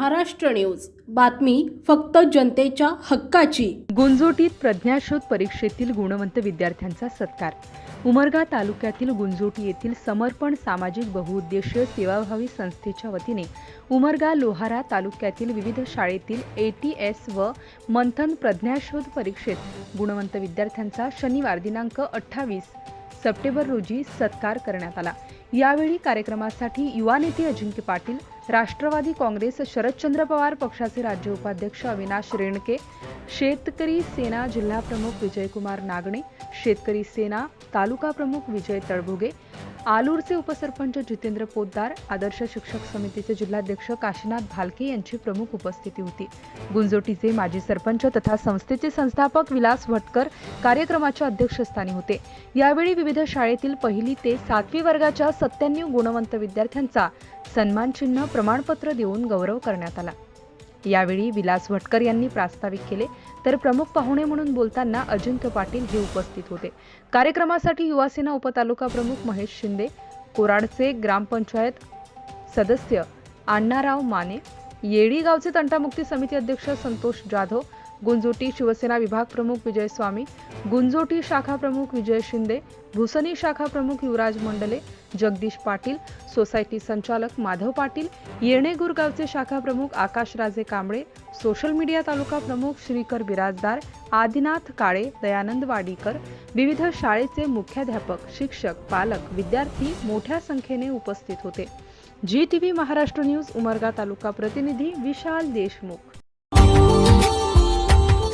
Maharashtra news. बातमी फक्त जनतेच्या हक्काची. गुंजोटीत प्रज्ञाशोध परीक्षेतील गुणवंत विद्यार्थ्यांचा सत्कार. उमरगा तालुक्यातील गुंजोटी येथील समर्पण सामाजिक बहुउद्देशीय सेवाभावी संस्थेच्या वतीने उमरगा लोहारा तालुक्यातील विविध शाळेतील ए टी एस व मंथन प्रज्ञाशोध परीक्षेत गुणवंत विद्यार्थ्यांचा शनिवार दिनांक अठ्ठावीस सप्टेंबर रोजी सत्कार करण्यात आला. यावेळी कार्यक्रमासाठी युवा नेते अजिंक्य पाटील राष्ट्रवादी काँग्रेस शरदचंद्र पवार पक्षाचे राज्य उपाध्यक्ष अविनाश रेणके शेतकरी सेना जिल्हाप्रमुख विजयकुमार नागणे शेतकरी सेना तालुका प्रमुख विजय तळभुगे आलूरचे उपसरपंच जितेंद्र पोद्दार आदर्श शिक्षक समितीचे जिल्हाध्यक्ष काशीनाथ भालके यांची प्रमुख उपस्थिती होती. गुंजोटीचे माजी सरपंच तथा संस्थेचे संस्थापक विलास भटकर कार्यक्रमाच्या अध्यक्षस्थानी होते. यावेळी विविध शाळेतील पहिली ते सातवी वर्गाच्या सत्त्याण्णव गुणवंत विद्यार्थ्यांचा सन्मानचिन्ह प्रमाणपत्र देऊन गौरव करण्यात आला. यावेळी विलास भटकर यांनी प्रास्ताविक केले. तर प्रमुख पाहुणे म्हणून बोलताना अजिंक्य पाटील हे उपस्थित होते. कार्यक्रमासाठी युवासेना उपतालुका प्रमुख महेश शिंदे कोराडचे ग्रामपंचायत सदस्य अण्णाराव माने येडी गावचे तंटामुक्ती समिती अध्यक्ष संतोष जाधव गुंजोटी शिवसेना विभाग प्रमुख विजय स्वामी गुंजोटी शाखा प्रमुख विजय शिंदे भुसनी शाखा प्रमुख युवराज मंडले जगदीश पाटील सोसायटी संचालक माधव पाटील येणेगूर गावचे शाखा प्रमुख आकाशराजे कांबळे सोशल मीडिया तालुका प्रमुख श्रीकर बिराजदार आदिनाथ काळे दयानंद वाडीकर विविध शाळेचे मुख्याध्यापक शिक्षक पालक विद्यार्थी मोठ्या संख्येने उपस्थित होते. G T V Maharashtra news Umarga तालुका प्रतिनिधी Vishal Deshmukh.